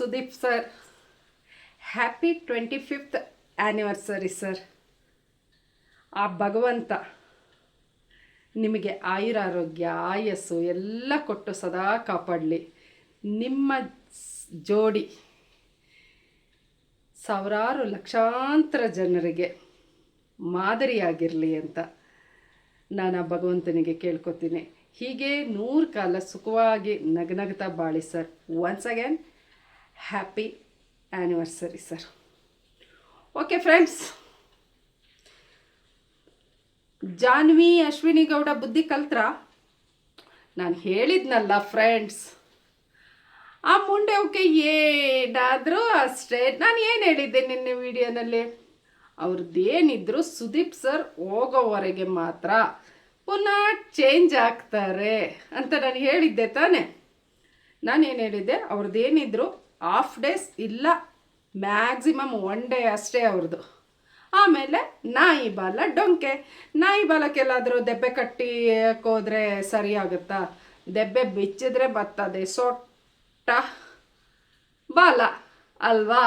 Sudeep sir. Happy twenty fifth anniversary sir ಆ ಭಗವಂತ ನಿಮಗೆ ಆಯುರಾರೋಗ್ಯ, ಆಯಸ್ಸು ಎಲ್ಲ ಕೊಟ್ಟು ಸದಾ ಕಾಪಾಡಲಿ. ನಿಮ್ಮ ಜೋಡಿ ಸಾವಿರಾರು ಲಕ್ಷಾಂತರ ಜನರಿಗೆ ಮಾದರಿಯಾಗಿರಲಿ ಅಂತ ನಾನು ಆ ಭಗವಂತನಿಗೆ ಕೇಳ್ಕೊತೀನಿ. ಹೀಗೆ ನೂರು ಕಾಲ ಸುಖವಾಗಿ ನಗನಗ್ತಾ ಬಾಳಿ sir once again happy anniversary sir okay friends Janvi Ashwini Gowda ಬುದ್ಧಿ ಕಲ್ತ್ರ ನಾನು ಹೇಳಿದ್ನಲ್ಲ ಫ್ರೆಂಡ್ಸ್ ಆ ಮುಂಡೆ ಅವಕ್ಕೆ ಏನಾದರೂ ಅಷ್ಟೇ. ನಾನು ಏನು ಹೇಳಿದ್ದೆ ನಿನ್ನೆ ವಿಡಿಯೋನಲ್ಲಿ? ಅವ್ರದ್ದೇನಿದ್ರು ಸುದೀಪ್ ಸರ್ ಹೋಗೋವರೆಗೆ ಮಾತ್ರ ಪುನಃ ಚೇಂಜ್ ಆಗ್ತಾರೆ ಅಂತ ನಾನು ಹೇಳಿದ್ದೆ ತಾನೇ. ನಾನೇನು ಹೇಳಿದ್ದೆ? ಅವ್ರದ್ದೇನಿದ್ರು ಹಾಫ್ ಡೇಸ್ ಇಲ್ಲ ಮ್ಯಾಕ್ಸಿಮಮ್ ಒನ್ ಡೇ ಅಷ್ಟೇ ಅವ್ರದ್ದು ಆಮೇಲೆ ನಾಯಿ ಬಾಲ ಡೊಂಕೆ. ನಾಯಿ ಬಾಲಕ್ಕೆಲ್ಲಾದರೂ ದೆಬ್ಬೆ ಕಟ್ಟಿ ಹಾಕೋದ್ರೆ ಸರಿ ಆಗುತ್ತಾ? ದೆಬ್ಬೆ ಬಿಚ್ಚಿದ್ರೆ ಬರ್ತದೆ, ಸೊಟ್ಟ ಬಾಲ ಅಲ್ವಾ?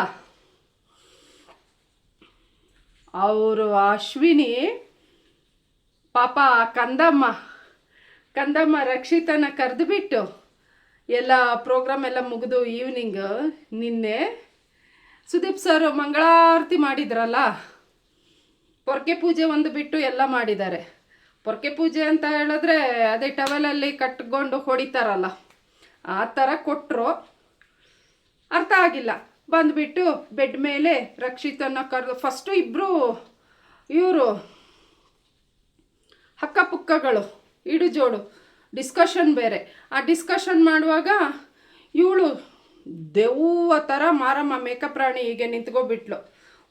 ಅವರು ಅಶ್ವಿನಿ, ಪಾಪ ಕಂದಮ್ಮ ಕಂದಮ್ಮ ರಕ್ಷಿತನ ಕರೆದುಬಿಟ್ಟು ಎಲ್ಲ ಪ್ರೋಗ್ರಾಮ್ ಎಲ್ಲ ಮುಗಿದು ಈವ್ನಿಂಗ್ ನಿನ್ನೆ ಸುದೀಪ್ ಸರ್ ಮಂಗಳಾರತಿ ಮಾಡಿದ್ರಲ್ಲ? ಪೊರ್ಕೆ ಪೂಜೆ ಒಂದು ಬಿಟ್ಟು ಎಲ್ಲ ಮಾಡಿದ್ದಾರೆ. ಪೊರ್ಕೆ ಪೂಜೆ ಅಂತ ಹೇಳಿದ್ರೆ ಅದೇ ಟವೆಲಲ್ಲಿ ಕಟ್ಕೊಂಡು ಹೊಡಿತಾರಲ್ಲ. ಆ ಥರ ಕೊಟ್ಟರು ಅರ್ಥ ಆಗಿಲ್ಲ. ಬಂದುಬಿಟ್ಟು ಬೆಡ್ ಮೇಲೆ ರಕ್ಷಿತನ ಕರೆದು ಫಸ್ಟು ಇಬ್ಬರು ಇವರು ಹಕ್ಕಪುಕ್ಕಗಳು ಇಡು ಜೋಡು ಡಿಸ್ಕಷನ್ ಬೇರೆ. ಆ ಡಿಸ್ಕಷನ್ ಮಾಡುವಾಗ ಇವಳು ದೆವ್ವ ಥರ ಮಾರಮ್ಮ ಮೇಕಪ್ ರಾಣಿ ಹೀಗೆ ನಿಂತ್ಕೊಬಿಟ್ಲು.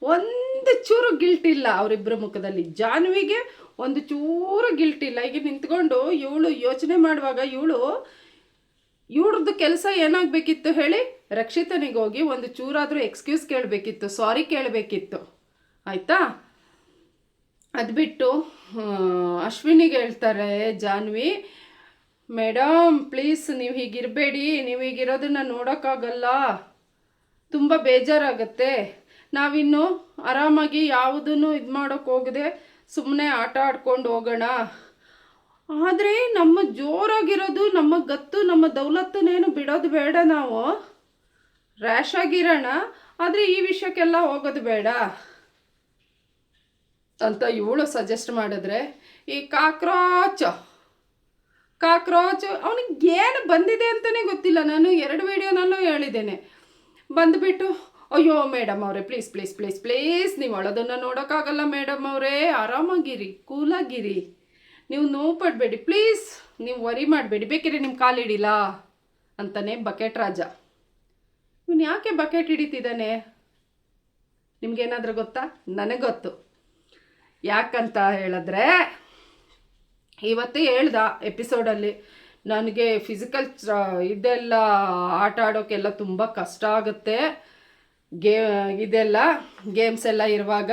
ಒಂದು ಚೂರು ಗಿಲ್ಟ್ ಇಲ್ಲ ಅವರಿಬ್ಬರ ಮುಖದಲ್ಲಿ. ಜಾನ್ವಿಗೆ ಒಂದು ಚೂರು ಗಿಲ್ಟ್ ಇಲ್ಲ. ಹೀಗೆ ನಿಂತ್ಕೊಂಡು ಇವಳು ಯೋಚನೆ ಮಾಡುವಾಗ ಇವಳು, ಇವ್ರದ್ದು ಕೆಲಸ ಏನಾಗಬೇಕಿತ್ತು ಹೇಳಿ? ರಕ್ಷಿತನಿಗೆ ಹೋಗಿ ಒಂದು ಚೂರಾದರೂ ಎಕ್ಸ್ಕ್ಯೂಸ್ ಕೇಳಬೇಕಿತ್ತು. ಸಾರಿ ಕೇಳಬೇಕಿತ್ತು. ಆಯಿತಾ? ಅದು ಬಿಟ್ಟು ಅಶ್ವಿನಿಗೆ ಹೇಳ್ತಾರೆ, ಜಾನ್ವಿ ಮೇಡಮ್, ಪ್ಲೀಸ್ ನೀವು ಹೀಗಿರಬೇಡಿ, ನೀವು ಹೀಗಿರೋದನ್ನ ನೋಡೋಕ್ಕಾಗಲ್ಲ. ತುಂಬ ಬೇಜಾರಾಗತ್ತೆ. ನಾವಿನ್ನು ಆರಾಮಾಗಿ ಯಾವುದನ್ನು ಇದು ಮಾಡೋಕ್ಕೆ ಹೋಗದೆ ಸುಮ್ಮನೆ ಆಟ ಆಡ್ಕೊಂಡು ಹೋಗೋಣ. ಆದರೆ ನಮ್ಮ ಜೋರಾಗಿರೋದು, ನಮ್ಮ ಗತ್ತು, ನಮ್ಮ ದೌಲತ್ತನ್ನೇನು ಬಿಡೋದು ಬೇಡ ನಾವು. ರ್ಯಾಶ್ ಆಗಿರೋಣ, ಆದರೆ ಈ ವಿಷಯಕ್ಕೆಲ್ಲ ಹೋಗೋದು ಬೇಡ. ಅಂತ ಇವಳು ಸಜೆಸ್ಟ್ ಮಾಡಿದ್ರೆ ಈ ಕಾಕ್ರೋಚ್ ಕಾಕ್ರೋಚ್, ಅವನಿಗೆ ಏನು ಬಂದಿದೆ ಅಂತಲೇ ಗೊತ್ತಿಲ್ಲ. ನಾನು ಎರಡು ವಿಡಿಯೋನಲ್ಲೂ ಹೇಳಿದ್ದೇನೆ. ಬಂದುಬಿಟ್ಟು, ಅಯ್ಯೋ ಮೇಡಮ್ ಅವರೇ ಪ್ಲೀಸ್ ಪ್ಲೀಸ್ ಪ್ಲೀಸ್ ಪ್ಲೀಸ್ ನೀವು ಅಳೋದನ್ನು ನೋಡೋಕ್ಕಾಗಲ್ಲ ಮೇಡಮ್ ಅವರೇ. ಆರಾಮಾಗಿರಿ, ಕೂಲಾಗಿರಿ. ನೀವು ನೋವು ಪಡಬೇಡಿ. ಪ್ಲೀಸ್ ನೀವು ವರಿ ಮಾಡಬೇಡಿ. ಬೇಕಿದ್ರೆ ನಿಮ್ಮ ಕಾಲಿಡಿಲ್ಲ ಅಂತಾನೆ ಬಕೆಟ್ ರಾಜ. ಇವನು ಯಾಕೆ ಬಕೆಟ್ ಹಿಡಿತಿದ್ದಾನೆ? ನಿಮ್ಗೇನಾದರೂ ಗೊತ್ತಾ? ನನಗೆ ಗೊತ್ತು ಯಾಕಂತ ಹೇಳಿದ್ರೆ ಇವತ್ತೇ ಹೇಳ್ದ ಎಪಿಸೋಡಲ್ಲಿ, ನನಗೆ ಫಿಸಿಕಲ್ ಇದೆಲ್ಲ ಆಟ ಆಡೋಕ್ಕೆಲ್ಲ ತುಂಬ ಕಷ್ಟ ಆಗುತ್ತೆ. ಗೇ, ಇದೆಲ್ಲ ಗೇಮ್ಸ್ ಎಲ್ಲ ಇರುವಾಗ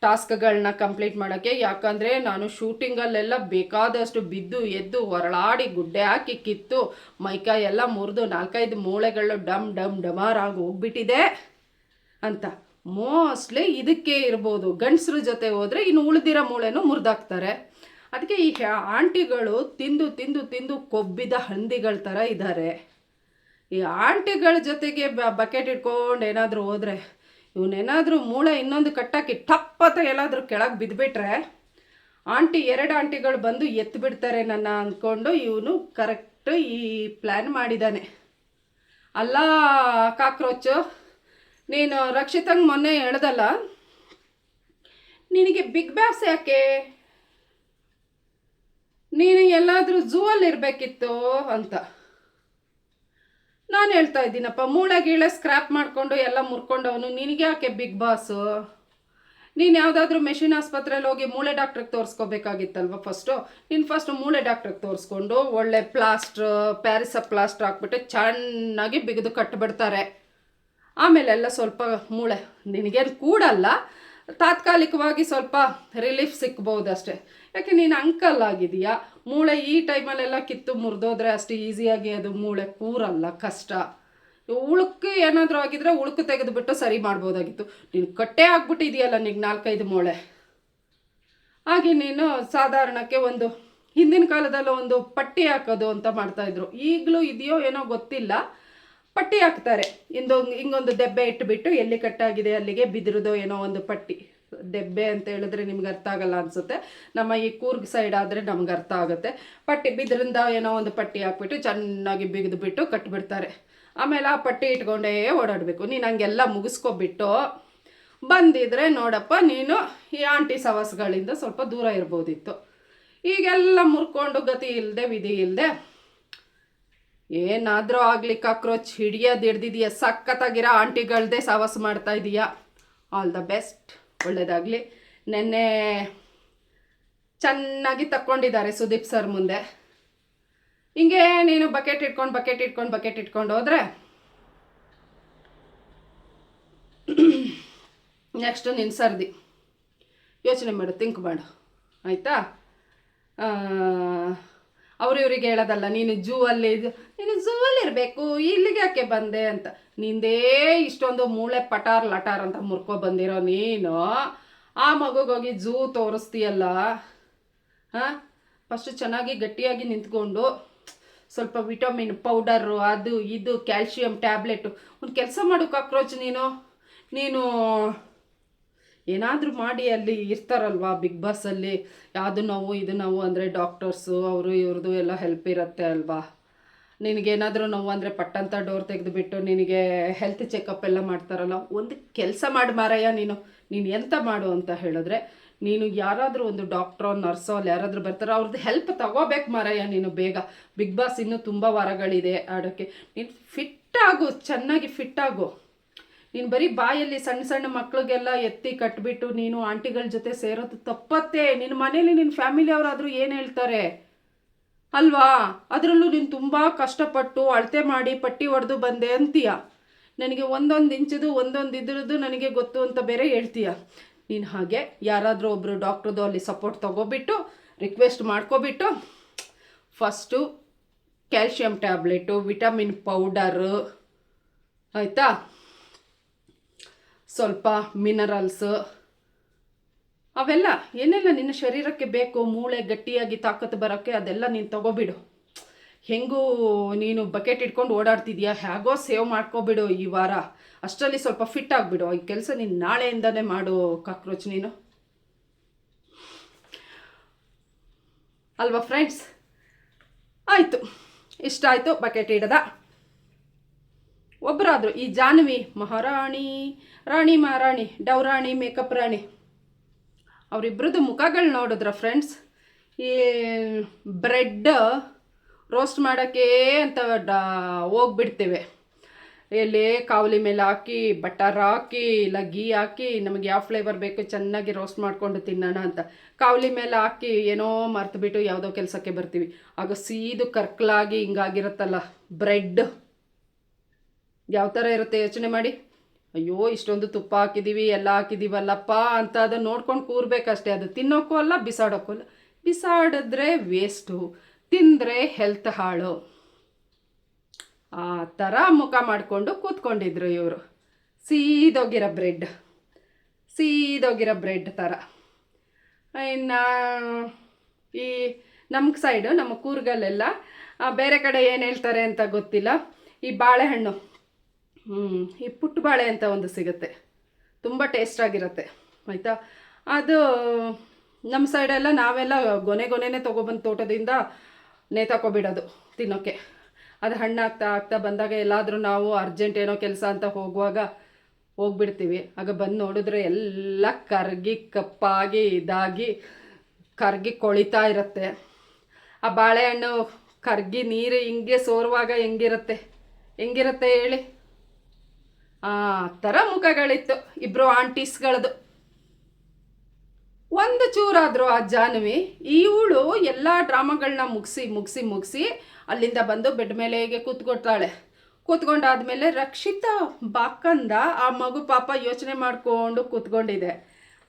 ಟಾಸ್ಕ್ಗಳನ್ನ ಕಂಪ್ಲೀಟ್ ಮಾಡೋಕ್ಕೆ ಯಾಕಂದರೆ ನಾನು ಶೂಟಿಂಗಲ್ಲೆಲ್ಲ ಬೇಕಾದಷ್ಟು ಬಿದ್ದು, ಎದ್ದು ಹೊರಳಾಡಿ ಗುಡ್ಡೆ ಹಾಕಿ ಕಿತ್ತು ಮೈಕಾಯಿ ಎಲ್ಲ ಮುರಿದು, ನಾಲ್ಕೈದು ಮೂಳೆಗಳು ಡಮ್ ಡಮ್ ಡಮಾರಾಗಿ ಹೋಗ್ಬಿಟ್ಟಿದೆ ಅಂತ. ಮೋಸ್ಟ್ಲಿ ಇದಕ್ಕೆ ಇರ್ಬೋದು. ಗಂಡಸ್ರ ಜೊತೆ ಹೋದರೆ ಇನ್ನು ಉಳಿದಿರೋ ಮೂಳೆನೂ ಮುರಿದಾಕ್ತಾರೆ. ಅದಕ್ಕೆ ಈ ಆಂಟಿಗಳು ತಿಂದು ತಿಂದು ತಿಂದು ಕೊಬ್ಬಿದ ಹಂದಿಗಳ ಥರ ಇದ್ದಾರೆ ಈ ಆಂಟಿಗಳ ಜೊತೆಗೆ ಬ, ಬಕೆಟ್ ಇಟ್ಕೊಂಡು ಏನಾದರೂ ಹೋದರೆ ಇವನೇನಾದರೂ ಮೂಳೆ ಇನ್ನೊಂದು ಕಟ್ಟಾಕಿ ಟಪ್ ಅಂತ ಎಲ್ಲಾದರೂ ಕೆಳಗೆ ಬಿದ್ದುಬಿಟ್ರೆ ಆಂಟಿ, ಎರಡು ಆಂಟಿಗಳು ಬಂದು ಎತ್ತು ಬಿಡ್ತಾರೆ ನನ್ನ ಅಂದ್ಕೊಂಡು ಇವನು ಕರೆಕ್ಟ್ ಈ ಪ್ಲ್ಯಾನ್ ಮಾಡಿದ್ದಾನೆ ಅಲ್ಲ, ಕಾಕ್ರೋಚು, ನೀನು ರಕ್ಷಿತಂಗೆ ಮೊನ್ನೆ ಹೇಳ್ದಲ್ಲ, ನಿನಗೆ ಬಿಗ್ ಬ್ಯಾಸ್ ಯಾಕೆ? ನೀನು ಎಲ್ಲಾದರೂ ಝೂವಲ್ಲಿ ಇರಬೇಕಿತ್ತು ಅಂತ. ನಾನು ಹೇಳ್ತಾ ಇದ್ದೀನಪ್ಪ, ಮೂಳೆ ಗೀಳೆ ಸ್ಕ್ರ್ಯಾಪ್ ಮಾಡಿಕೊಂಡು ಎಲ್ಲ ಮುರ್ಕೊಂಡವನು. ನಿನಗೆ ಯಾಕೆ ಬಿಗ್ ಬಾಸು ನೀನು ಯಾವುದಾದ್ರೂ ಮೆಷಿನ್ ಆಸ್ಪತ್ರೆಯಲ್ಲಿ ಹೋಗಿ ಮೂಳೆ ಡಾಕ್ಟ್ರಿಗೆ ತೋರಿಸ್ಕೋಬೇಕಾಗಿತ್ತಲ್ವ ಫಸ್ಟು ನೀನು ಫಸ್ಟ್ ಮೂಳೆ ಡಾಕ್ಟ್ರಿಗೆ ತೋರಿಸ್ಕೊಂಡು ಒಳ್ಳೆ ಪ್ಲಾಸ್ಟ್ರ್ ಪ್ಯಾರಿಸ ಪ್ಲಾಸ್ಟ್ರ್ ಹಾಕ್ಬಿಟ್ಟು ಚೆನ್ನಾಗಿ ಬಿಗಿದು ಕಟ್ಟಿಬಿಡ್ತಾರೆ ಆಮೇಲೆ ಎಲ್ಲ ಸ್ವಲ್ಪ ಮೂಳೆ, ನಿನಗೇನು ಕೂಡಲ್ಲ ತಾತ್ಕಾಲಿಕವಾಗಿ ಸ್ವಲ್ಪ ರಿಲೀಫ್ ಸಿಕ್ಬೋದು ಅಷ್ಟೇ. ಯಾಕೆ, ನೀನು ಅಂಕಲ್ ಆಗಿದೆಯಾ ಮೂಳೆ ಈ ಟೈಮಲ್ಲೆಲ್ಲ ಕಿತ್ತು ಮುರಿದೋದ್ರೆ ಅಷ್ಟು ಈಸಿಯಾಗಿ ಅದು ಮೂಳೆ ಕೂರಲ್ಲ, ಕಷ್ಟ. ಉಳುಕು ಏನಾದರೂ ಆಗಿದ್ರೆ ಉಳುಕು ತೆಗೆದುಬಿಟ್ಟು ಸರಿ ಮಾಡ್ಬೋದಾಗಿತ್ತು. ನೀನು ಕಟ್ಟೆ ಆಗ್ಬಿಟ್ಟಿದೆಯಲ್ಲ ನಿನಗೆ ನಾಲ್ಕೈದು ಮೂಳೆ. ಹಾಗೆ ನೀನು ಸಾಧಾರಣಕ್ಕೆ ಒಂದು ಹಿಂದಿನ ಕಾಲದಲ್ಲಿ ಒಂದು ಪಟ್ಟಿ ಹಾಕೋದು ಅಂತ ಮಾಡ್ತಾಯಿದ್ರು ಈಗಲೂ ಇದೆಯೋ ಏನೋ ಗೊತ್ತಿಲ್ಲ. ಪಟ್ಟಿ ಹಾಕ್ತಾರೆ. ಇಂದೊಂದು ಹಿಂಗೊಂದು ದೆಬ್ಬೆ ಇಟ್ಬಿಟ್ಟು ಎಲ್ಲಿ ಕಟ್ಟಾಗಿದೆ ಅಲ್ಲಿಗೆ ಬಿದಿರುದೋ ಏನೋ ಒಂದು ಪಟ್ಟಿ. ದೆಬ್ಬೆ ಅಂತ ಹೇಳಿದ್ರೆ ನಿಮ್ಗೆ ಅರ್ಥ ಆಗಲ್ಲ ಅನ್ಸುತ್ತೆ. ನಮ್ಮ ಈ ಕೂರ್ಗ್ ಸೈಡ್ ಆದರೆ ನಮ್ಗೆ ಅರ್ಥ ಆಗುತ್ತೆ. ಪಟ್ಟಿ ಬಿದ್ರಿಂದ ಏನೋ ಒಂದು ಪಟ್ಟಿ ಹಾಕ್ಬಿಟ್ಟು ಚೆನ್ನಾಗಿ ಬಿಗಿದ್ಬಿಟ್ಟು ಕಟ್ಬಿಡ್ತಾರೆ. ಆಮೇಲೆ ಆ ಪಟ್ಟಿ ಇಟ್ಕೊಂಡೇ ಓಡಾಡಬೇಕು. ನೀನು ಹಂಗೆಲ್ಲ ಮುಗಿಸ್ಕೊಬಿಟ್ಟು ಬಂದಿದ್ರೆ ನೋಡಪ್ಪ, ನೀನು ಈ ಆಂಟಿ ಸವಾಸ್ಗಳಿಂದ ಸ್ವಲ್ಪ ದೂರ ಇರ್ಬೋದಿತ್ತು. ಈಗೆಲ್ಲ ಮುರ್ಕೊಂಡು ಗತಿ ಇಲ್ಲದೆ ವಿಧಿ ಇಲ್ಲದೆ ಏನಾದರೂ ಆಗಲಿ ಕಾಕ್ರೋಚ್ ಹಿಡಿಯೋದು ಹಿಡ್ದಿದೀಯ? ಸಖತ್ತಾಗಿರೋ ಆಂಟಿಗಳದೇ ಸಾವಾಸ ಮಾಡ್ತಾ ಇದೀಯಾ? ಆಲ್ ದ ಬೆಸ್ಟ್ ಒಳ್ಳೇದಾಗಲಿ. ನೆನ್ನೆ ಚೆನ್ನಾಗಿ ತಕ್ಕೊಂಡಿದ್ದಾರೆ ಸುದೀಪ್ ಸರ್ ಮುಂದೆ. ಹಿಂಗೆ ನೀನು ಬಕೆಟ್ ಇಟ್ಕೊಂಡು ಬಕೆಟ್ ಇಟ್ಕೊಂಡು ಬಕೆಟ್ ಇಟ್ಕೊಂಡು ಹೋದ್ರೆ ನೆಕ್ಸ್ಟು ನಿನ್ನ ಸರ್ದಿ. ಯೋಚನೆ ಮಾಡು ತಿಂಕ್ ಮಾಡು. ಆಯಿತಾ? ಅವ್ರು ಇವ್ರಿಗೆ ಹೇಳೋದಲ್ಲ, ನೀನು ಜೂ ಅಲ್ಲಿ ನೀನು ಝೂ ಇರಬೇಕು, ಇಲ್ಲಿಗೆ ಯಾಕೆ ಬಂದೆ ಅಂತ. ನಿಂದೇ ಇಷ್ಟೊಂದು ಮೂಳೆ ಪಟಾರ್ ಲಟಾರ್ ಅಂತ ಮುರ್ಕೊ ಬಂದಿರೋ ನೀನು, ಆ ಮಗುಗೋಗಿ ಝೂ ತೋರಿಸ್ತೀಯಲ್ಲ? ಹಾಂ? ಫಸ್ಟು ಚೆನ್ನಾಗಿ ಗಟ್ಟಿಯಾಗಿ ನಿಂತ್ಕೊಂಡು ಸ್ವಲ್ಪ ವಿಟಮಿನ್ ಪೌಡರು ಅದು, ಇದು ಕ್ಯಾಲ್ಶಿಯಂ ಟ್ಯಾಬ್ಲೆಟು ಒಂದು ಕೆಲಸ ಮಾಡು ಕಾಕ್ರೋಚ್ ನೀನು. ನೀನು ಏನಾದರೂ ಮಾಡಿ ಅಲ್ಲಿ ಇರ್ತಾರಲ್ವಾ ಬಿಗ್ ಬಾಸಲ್ಲಿ ಯಾವುದು ನೋವು, ಇದು ನೋವು ಅಂದರೆ ಡಾಕ್ಟರ್ಸು ಅವರು ಇವ್ರದ್ದು ಎಲ್ಲ ಹೆಲ್ಪ್ ಇರುತ್ತೆ ಅಲ್ವಾ? ನಿನಗೇನಾದರೂ ನೋವು ಅಂದರೆ ಪಟ್ಟಂತ ಡೋರ್ ತೆಗೆದುಬಿಟ್ಟು ನಿನಗೆ ಹೆಲ್ತ್ ಚೆಕಪ್ ಎಲ್ಲ ಮಾಡ್ತಾರಲ್ಲ, ಒಂದು ಕೆಲಸ ಮಾಡಿ ಮಾರಯ್ಯ ನೀನು. ನೀನು ಎಂತ ಮಾಡು ಅಂತ ಹೇಳಿದ್ರೆ, ನೀನು ಯಾರಾದರೂ ಒಂದು ಡಾಕ್ಟ್ರೋ ನರ್ಸೋ ಅಲ್ಲಿ ಯಾರಾದರೂ ಬರ್ತಾರೋ ಅವ್ರದ್ದು ಹೆಲ್ಪ್ ತಗೋಬೇಕು ಮಾರಯ್ಯ ನೀನು ಬೇಗ. ಬಿಗ್ ಬಾಸ್ ಇನ್ನೂ ತುಂಬ ವಾರಗಳಿದೆ ಆಡೋಕ್ಕೆ ನೀನು ಫಿಟ್ಟಾಗು ಚೆನ್ನಾಗಿ ಫಿಟ್ಟಾಗು ನೀನು ಬರೀ ಬಾಯಲ್ಲಿ ಸಣ್ಣ ಸಣ್ಣ ಮಕ್ಳಿಗೆಲ್ಲ ಎತ್ತಿ ಕಟ್ಬಿಟ್ಟು ನೀನು ಆಂಟಿಗಳ ಜೊತೆ ಸೇರೋದು ತಪ್ಪತ್ತೆ. ನಿನ್ನ ಮನೇಲಿ ನಿನ್ನ ಫ್ಯಾಮಿಲಿ ಅವರಾದರೂ ಏನು ಹೇಳ್ತಾರೆ? ಅಲ್ವಾ? ಅದರಲ್ಲೂ ನೀನು ತುಂಬ ಕಷ್ಟಪಟ್ಟು ಅಳತೆ ಮಾಡಿ ಪಟ್ಟಿ ಹೊಡೆದು ಬಂದೆ ಅಂತೀಯ. ನನಗೆ ಒಂದೊಂದು ಇಂಚದು ಒಂದೊಂದು ಇದ್ರದ್ದು ನನಗೆ ಗೊತ್ತು ಅಂತ ಬೇರೆ ಹೇಳ್ತೀಯ. ನೀನು ಹಾಗೆ ಯಾರಾದರೂ ಒಬ್ಬರು ಡಾಕ್ಟ್ರದ್ದು ಅಲ್ಲಿ ಸಪೋರ್ಟ್ ತೊಗೊಬಿಟ್ಟು, request ಮಾಡ್ಕೊಬಿಟ್ಟು, first calcium tablet, vitamin powder, ಆಯಿತಾ? ಸ್ವಲ್ಪ ಮಿನರಲ್ಸ್ ಅವೆಲ್ಲ, ಏನೆಲ್ಲ ನಿನ್ನ ಶರೀರಕ್ಕೆ ಬೇಕು, ಮೂಳೆ ಗಟ್ಟಿಯಾಗಿ ತಾಕತ್ತು ಬರೋಕ್ಕೆ ಅದೆಲ್ಲ ನೀನು ತಗೋಬಿಡು. ಹೆಂಗೂ ನೀನು ಬಕೆಟ್ ಇಟ್ಕೊಂಡು ಓಡಾಡ್ತಿದ್ಯಾ? ಹೇಗೋ ಸೇವ್ ಮಾಡ್ಕೋಬಿಡು ಈ ವಾರ. ಅಷ್ಟರಲ್ಲಿ ಸ್ವಲ್ಪ ಫಿಟ್ ಆಗಿಬಿಡು. ಈ ಕೆಲಸ ನೀನು ನಾಳೆಯಿಂದನೇ ಮಾಡು, ಕಾಕ್ರೋಚ್ ನೀನು. ಅಲ್ವಾ ಫ್ರೆಂಡ್ಸ್ ಆಯಿತು. ಇಷ್ಟ ಆಯಿತು ಬಕೆಟ್ ಇಡದ. ಒಬ್ಬರಾದ್ರು ಈ ಜಾನ್ವಿ ಮಹಾರಾಣಿ, ರಾಣಿ, ಮಹಾರಾಣಿ, ಡೌರಾಣಿ, ಮೇಕಪ್ ರಾಣಿ ಅವರಿಬ್ಬರದ್ದು ಮುಖಗಳು ನೋಡಿದ್ರ ಫ್ರೆಂಡ್ಸ್ ಈ ಬ್ರೆಡ್ ರೋಸ್ಟ್ ಮಾಡೋಕ್ಕೆ ಅಂತ ಡಾ, ಹೋಗ್ಬಿಡ್ತೇವೆ. ಎಲೆ, ಕಾವಲಿ ಮೇಲೆ ಹಾಕಿ, ಬಟರ್ ಹಾಕಿ, ಇಲ್ಲ ಗೀ ಹಾಕಿ, ನಮಗೆ ಯಾವ ಫ್ಲೇವರ್ ಬೇಕು ಚೆನ್ನಾಗಿ ರೋಸ್ಟ್ ಮಾಡಿಕೊಂಡು ತಿನ್ನೋಣ ಅಂತ. ಕಾವಲಿ ಮೇಲೆ ಹಾಕಿ ಏನೋ ಮರ್ತುಬಿಟ್ಟು ಯಾವುದೋ ಕೆಲಸಕ್ಕೆ ಬರ್ತೀವಿ. ಆಗ ಸೀದು ಕರ್ಕಲಾಗಿ ಹಿಂಗಾಗಿರುತ್ತಲ್ಲ, ಬ್ರೆಡ್. ಯಾವ ಥರ ಇರುತ್ತೆ ಯೋಚನೆ ಮಾಡಿ? ಅಯ್ಯೋ, ಇಷ್ಟೊಂದು ತುಪ್ಪ ಹಾಕಿದ್ದೀವಿ ಎಲ್ಲ ಹಾಕಿದ್ದೀವಲ್ಲಪ್ಪ ಅಂತ ಅದನ್ನು ನೋಡ್ಕೊಂಡು ಕೂರ್ಬೇಕಷ್ಟೇ. ಅದು ತಿನ್ನೋಕ್ಕೂ ಅಲ್ಲ ಬಿಸಾಡೋಕ್ಕೂ ಅಲ್ಲ. ಬಿಸಾಡಿದ್ರೆ ವೇಸ್ಟು ತಿಂದರೆ ಹೆಲ್ತ್ ಹಾಳು. ಆ ಥರ ಮುಖ ಮಾಡಿಕೊಂಡು ಕೂತ್ಕೊಂಡಿದ್ರು ಇವರು. ಸೀದೋಗಿರೋ ಬ್ರೆಡ್ ಸೀದೋಗಿರೋ ಬ್ರೆಡ್ ಥರ ಇನ್ನು ಈ ನಮ್ಮ ಸೈಡು ನಮ್ಮ ಕೂರ್ಗಲ್ಲೆಲ್ಲ ಬೇರೆ ಕಡೆ ಏನು ಹೇಳ್ತಾರೆ ಅಂತ ಗೊತ್ತಿಲ್ಲ. ಈ ಬಾಳೆಹಣ್ಣು. ಹ್ಞೂ ಈ ಪುಟ್ಟ ಬಾಳೆ ಅಂತ ಒಂದು ಸಿಗುತ್ತೆ. ತುಂಬ ಟೇಸ್ಟಾಗಿರುತ್ತೆ ಆಯಿತಾ? ಅದು ನಮ್ಮ ಸೈಡೆಲ್ಲ ನಾವೆಲ್ಲ ಗೊನೆ ಗೊನೆನೇ ತೊಗೊಬಂದು ತೋಟದಿಂದ ನೇತಾಕೊಬಿಡೋದು ತಿನ್ನೋಕ್ಕೆ ಅದು ಹಣ್ಣು ಆಗ್ತಾ ಆಗ್ತಾ ಬಂದಾಗ ಎಲ್ಲಾದರೂ ನಾವು ಅರ್ಜೆಂಟ್ ಏನೋ ಕೆಲಸ ಅಂತ ಹೋಗುವಾಗ ಹೋಗ್ಬಿಡ್ತೀವಿ. ಆಗ ಬಂದು ನೋಡಿದ್ರೆ ಎಲ್ಲ ಕರ್ಗಿ ಕಪ್ಪಾಗಿ ಇದಾಗಿ ಕರ್ಗಿ ಕೊಳಿತಾ ಇರುತ್ತೆ. ಆ ಬಾಳೆಹಣ್ಣು ಕರ್ಗಿ ನೀರು ಹಿಂಗೆ ಸೋರುವಾಗ ಹೆಂಗಿರುತ್ತೆ? ಹೆಂಗಿರುತ್ತೆ ಹೇಳಿ? ಆ ಥರ ಮುಖಗಳಿತ್ತು ಇಬ್ಬರು ಆಂಟೀಸ್ಗಳದು. ಒಂದು ಚೂರಾದರೂ ಆ ಜಾನ್ವಿ ಇವಳು ಎಲ್ಲ ಡ್ರಾಮಾಗಳನ್ನ ಮುಗಿಸಿ ಮುಗಿಸಿ ಮುಗಿಸಿ ಅಲ್ಲಿಂದ ಬಂದು ಬೆಡ್ ಮೇಲೆ ಹೇಗೆ ಕೂತ್ಕೊಡ್ತಾಳೆ ಕೂತ್ಕೊಂಡಾದ್ಮೇಲೆ ರಕ್ಷಿತ ಬಾಕಂದ ಆ ಮಗು ಪಾಪ ಯೋಚನೆ ಮಾಡಿಕೊಂಡು ಕೂತ್ಕೊಂಡಿದೆ.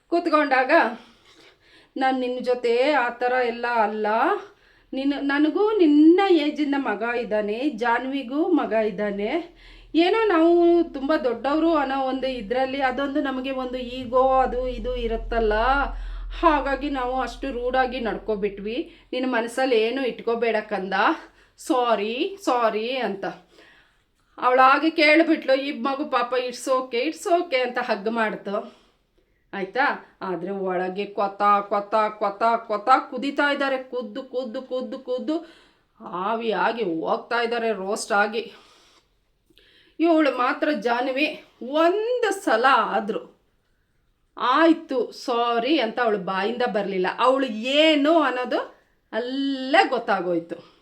ಕೂತ್ಕೊಂಡಾಗ, ನಾನು ನಿನ್ನ ಜೊತೆ ಆ ಥರ ಎಲ್ಲ ಅಲ್ಲ. ನಿನ್ನ ನನಗೂ ನಿನ್ನ ಏಜಿಂದ ಮಗ ಇದ್ದಾನೆ, ಜಾನ್ವಿಗೂ ಮಗ ಇದ್ದಾನೆ. ಏನೋ ನಾವು ತುಂಬ ದೊಡ್ಡವರು ಅನ್ನೋ ಒಂದು ಇದರಲ್ಲಿ ಅದೊಂದು ನಮಗೆ ಒಂದು ಈಗೋ ಅದು ಇದು ಇರುತ್ತಲ್ಲ. ಹಾಗಾಗಿ ನಾವು ಅಷ್ಟು ರೂಢಾಗಿ ನಡ್ಕೊಬಿಟ್ವಿ. ನಿನ್ನ ಮನಸ್ಸಲ್ಲಿ ಏನು ಇಟ್ಕೋಬೇಡ ಕಂದ. ಸಾರಿ ಸಾರಿ ಅಂತ. ಅವಳಾಗೆ ಕೇಳಿಬಿಟ್ಲು ಈ ಮಗು ಪಾಪ ಇಟ್ಸ್ ಓಕೆ ಇಟ್ಸ್ ಓಕೆ ಅಂತ ಹಗ್ ಮಾಡ್ತು. ಆಯಿತಾ? ಆದರೆ ಒಳಗೆ ಕೊತ ಕೊತ ಕೊತ ಕೊತ ಕುದಿತಾ ಇದ್ದಾರೆ. ಕುದ್ದು ಕುದ್ದು ಕುದ್ದು ಕುದ್ದು, ಆವಿಯಾಗಿ ಹೋಗ್ತಾ ಇದ್ದಾರೆ ರೋಸ್ಟ್ ಆಗಿ. ಇವಳು ಮಾತ್ರ ಜಾನ್ವಿ. ಒಂದು ಸಲ ಆದರು. ಆಯಿತು, ಸಾರಿ ಅಂತ ಅವಳು ಬಾಯಿಂದ ಬರಲಿಲ್ಲ. ಅವಳು ಏನು ಅನ್ನೋದು ಅಲ್ಲೇ ಗೊತ್ತಾಗೋಯ್ತು.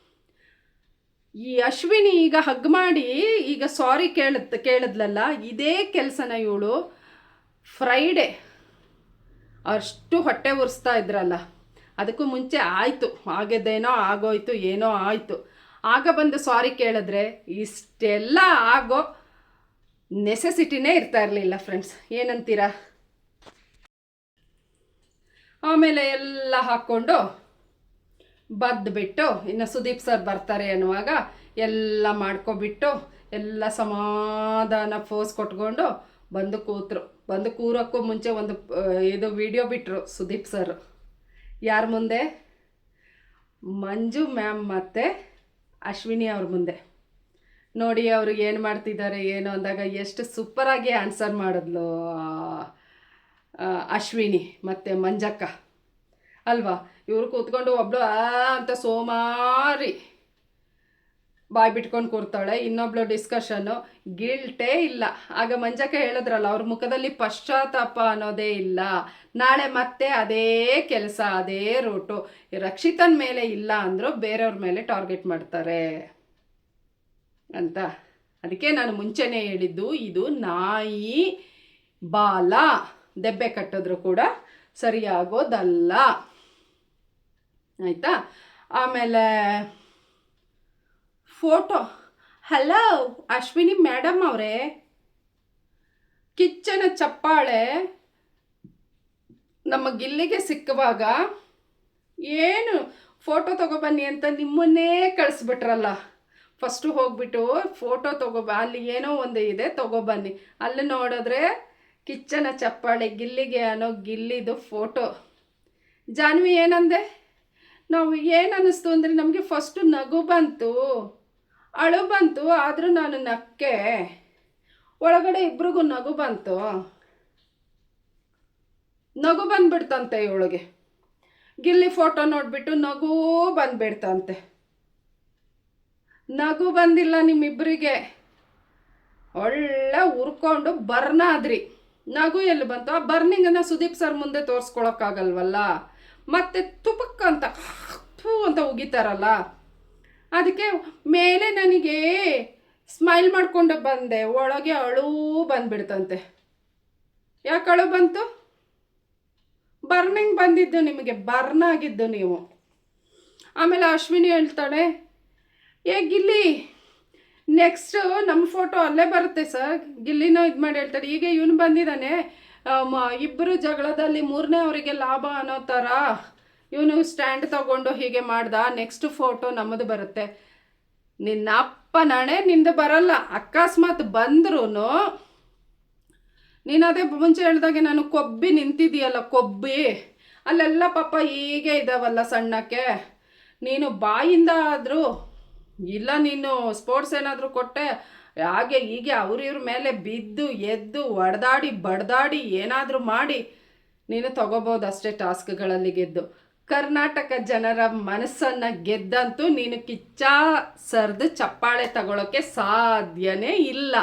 ಈ ಅಶ್ವಿನಿ ಈಗ ಹಗ್ ಮಾಡಿ ಈಗ ಸಾರಿ ಕೇಳದ್ ಕೇಳಿದ್ಲಲ್ಲ, ಇದೇ ಕೆಲಸನ ಇವಳು ಫ್ರೈಡೇ ಅಷ್ಟು ಹೊಟ್ಟೆ ಉರಿಸ್ತಾ ಇದ್ರಲ್ಲ. ಅದಕ್ಕೂ ಮುಂಚೆ ಆಯಿತು. ಆಗಿದ್ದೇನೋ ಆಗೋಯ್ತು, ಏನೋ ಆಯಿತು. ಆಗ ಬಂದು ಸಾರಿ ಕೇಳಿದ್ರೆ ಇಷ್ಟೆಲ್ಲ ಆಗೋ ನೆಸೆಸಿಟಿನೇ ಇರ್ತಾ ಇರಲಿಲ್ಲ ಫ್ರೆಂಡ್ಸ್ ಏನಂತೀರಾ? ಆಮೇಲೆ ಎಲ್ಲ ಹಾಕ್ಕೊಂಡು ಬದ್ದುಬಿಟ್ಟು ಇನ್ನು ಸುದೀಪ್ ಸರ್ ಬರ್ತಾರೆ ಅನ್ನುವಾಗ ಎಲ್ಲ ಮಾಡ್ಕೊಬಿಟ್ಟು, ಎಲ್ಲ ಸಮಾಧಾನ ಫೋಸ್ ಕೊಟ್ಕೊಂಡು ಬಂದು ಕೂತರು. ಬಂದು ಕೂರೋಕ್ಕೂ ಮುಂಚೆ ಒಂದು ಇದು ವಿಡಿಯೋ ಬಿಟ್ಟರು ಸುದೀಪ್ ಸರ್ ಯಾರ ಮುಂದೆ? ಮಂಜು ಮ್ಯಾಮ್ ಮತ್ತು ಅಶ್ವಿನಿ ಅವ್ರ ಮುಂದೆ. ನೋಡಿ ಅವರು ಏನು ಮಾಡ್ತಿದ್ದಾರೆ, ಏನು ಅಂದಾಗ ಎಷ್ಟು ಸೂಪರಾಗಿ ಆನ್ಸರ್ ಮಾಡಿದ್ಲು ಅಶ್ವಿನಿ ಮತ್ತು ಮಂಜಕ್ಕ. ಅಲ್ವಾ? ಇವರು ಕೂತ್ಕೊಂಡು ಒಬ್ಳು ಅಂತ ಸೋಮಾರಿ. ಬಾಯ್ ಬಿಟ್ಕೊಂಡು ಕೂರ್ತಾಳೆ. ಇನ್ನೊಬ್ಳು ಡಿಸ್ಕಷನ್ನು ಗಿಲ್ಟೇ ಇಲ್ಲ. ಆಗ ಮಂಜಕ್ಕೆ ಹೇಳಿದ್ರಲ್ಲ, ಅವ್ರ ಮುಖದಲ್ಲಿ ಪಶ್ಚಾತ್ತಾಪ ಅನ್ನೋದೇ ಇಲ್ಲ. ನಾಳೆ ಮತ್ತೆ ಅದೇ ಕೆಲಸ, ಅದೇ ರೂಟು ರಕ್ಷಿತನ ಮೇಲೆ ಇಲ್ಲ ಅಂದರೂ ಬೇರೆಯವ್ರ ಮೇಲೆ ಟಾರ್ಗೆಟ್ ಮಾಡ್ತಾರೆ. ಅಂತ. ಅದಕ್ಕೆ ನಾನು ಮುಂಚೆನೇ ಹೇಳಿದ್ದು, ಇದು ನಾಯಿ ಬಾಲ. ದೆಬ್ಬೆ ಕಟ್ಟಿದ್ರು ಕೂಡ ಸರಿಯಾಗೋದಲ್ಲ. ಆಯಿತಾ? ಆಮೇಲೆ ಫೋಟೋ. ಹಲೋ ಅಶ್ವಿನಿ ಮೇಡಮ್ ಅವರೇ. ಕಿಚ್ಚನ ಚಪ್ಪಾಳೆ. ನಮ್ಮ ಗಿಲ್ಲಿಗೆ ಸಿಕ್ಕುವಾಗ ಏನು ಫೋಟೋ ತಗೊಬನ್ನಿ ಅಂತ ನಿಮ್ಮನ್ನೇ ಕಳಿಸ್ಬಿಟ್ರಲ್ಲ. ಫಸ್ಟು ಹೋಗ್ಬಿಟ್ಟು ಫೋಟೋ ತೊಗೊಬ, ಅಲ್ಲಿ ಏನೋ ಒಂದು ಇದೆ ತಗೊಬನ್ನಿ. ಅಲ್ಲಿ ನೋಡಿದ್ರೆ ಕಿಚ್ಚನ ಚಪ್ಪಾಳೆ, ಗಿಲ್ಲಿಗೆ ಅನ್ನೋ ಗಿಲ್ಲಿದು ಫೋಟೋ. ಜಾನ್ವಿ ಏನಂದೆ? ನಾವು ಏನು ಅನ್ನಿಸ್ತು ಅಂದರೆ ನಮಗೆ ಫಸ್ಟು ನಗು ಬಂತು. ಅಳು ಬಂತು, ಆದರೂ ನಾನು ನಕ್ಕೆ. ಒಳಗಡೆ ಇಬ್ರಿಗೂ ನಗು ಬಂತು. ನಗು ಬಂದ್ಬಿಡ್ತಂತೆ ಇವಳಿಗೆ. ಗಿಲ್ಲಿ ಫೋಟೋ ನೋಡಿಬಿಟ್ಟು ನಗು ಬಂದ್ಬಿಡ್ತಂತೆ. ನಗು ಬಂದಿಲ್ಲ ನಿಮ್ಮಿಬ್ಬರಿಗೆ ಒಳ್ಳೆ ಉರ್ಕೊಂಡು ಬರ್ನಾದ್ರಿ ನಗು ಎಲ್ಲಿ ಬಂತು? ಆ ಬರ್ನಿಂಗನ್ನು ಸುದೀಪ್ ಸರ್ ಮುಂದೆ ತೋರಿಸ್ಕೊಳಕ್ಕಾಗಲ್ವಲ್ಲ? ಮತ್ತೆ ತುಪಕ್ಕಂತ ಅಂತ ಅಂತ ಉಗಿತಾರಲ್ಲ? ಅದಕ್ಕೆ ಮೇಲೆ ನನಗೆ ಸ್ಮೈಲ್ ಮಾಡಿಕೊಂಡು ಬಂದೆ. ಒಳಗೆ ಅಳು ಬಂದ್ಬಿಡ್ತಂತೆ. ಯಾಕೆ ಅಳು ಬಂತು? ಬರ್ನಿಂಗ್ ಬಂದಿದ್ದು ನಿಮಗೆ, ಬರ್ನ್ ಆಗಿದ್ದು ನೀವು. ಆಮೇಲೆ ಅಶ್ವಿನಿ ಹೇಳ್ತಾಳೆ, ಏ ಗಿಲ್ಲಿ ನೆಕ್ಸ್ಟು ನಮ್ಮ ಫೋಟೋ ಅಲ್ಲೇ ಬರುತ್ತೆ ಸರ್ ಗಿಲ್ಲಿನೂ ಇದು ಮಾಡಿ ಹೇಳ್ತಾರೆ ಈಗ ಇವನು ಬಂದಿದ್ದಾನೆ ಇಬ್ಬರು ಜಗಳದಲ್ಲಿ ಮೂರನೇ ಅವರಿಗೆ ಲಾಭ ಅನ್ನೋ ಥರ ಇವನು ಸ್ಟ್ಯಾಂಡ್ ತಗೊಂಡು ಹೀಗೆ ಮಾಡ್ದ ನೆಕ್ಸ್ಟ್ ಫೋಟೋ ನಮ್ಮದು ಬರುತ್ತೆ. ನಿನ್ನ ಅಪ್ಪ ನಾಣೆ ನಿಂದು ಬರಲ್ಲ, ಅಕಸ್ಮಾತ್ ಬಂದ್ರೂ ನೀನು ಅದೇ ಮುಂಚೆ ಹೇಳಿದಾಗೆ ನಾನು ಕೊಬ್ಬಿ ನಿಂತಿದೀಯಲ್ಲ, ಕೊಬ್ಬಿ. ಅಲ್ಲೆಲ್ಲ ಪಾಪ ಹೀಗೆ ಇದಾವಲ್ಲ ಸಣ್ಣಕ್ಕೆ. ನೀನು ಬಾಯಿಂದ ಆದರೂ, ಇಲ್ಲ ನೀನು ಸ್ಪೋರ್ಟ್ಸ್ ಏನಾದರೂ ಕೊಟ್ಟೆ, ಹಾಗೆ ಹೀಗೆ ಅವ್ರಿವ್ರ ಮೇಲೆ ಬಿದ್ದು, ಎದ್ದು, ಒಡೆದಾಡಿ, ಬಡ್ದಾಡಿ ಏನಾದರೂ ಮಾಡಿ, ನೀನು ತಗೋಬೋದು ಅಷ್ಟೇ ಟಾಸ್ಕ್ಗಳಲ್ಲಿ ಗೆದ್ದು ಕರ್ನಾಟಕ ಜನರ ಮನಸ್ಸನ್ನು ಗೆದ್ದಂತೂ ನೀನು ಕಿಚ್ಚ ಸರ್ದು ಚಪ್ಪಾಳೆ ತಗೊಳ್ಳೋಕ್ಕೆ ಸಾಧ್ಯನೇ ಇಲ್ಲ.